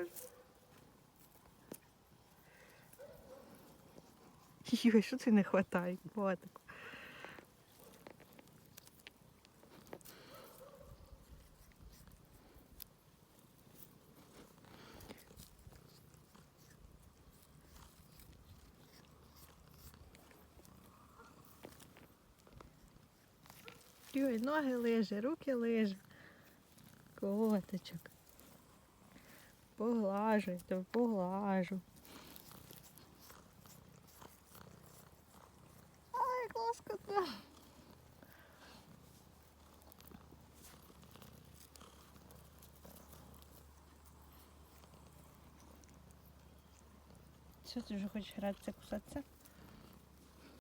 робиш? Йой, що ти не хватає, Котику? Ой, ноги лиже, руки лиже, коточок. Поглажуй, то поглажу. Ай, лоскотно. Що ти вже хочеш гратися, кусатися?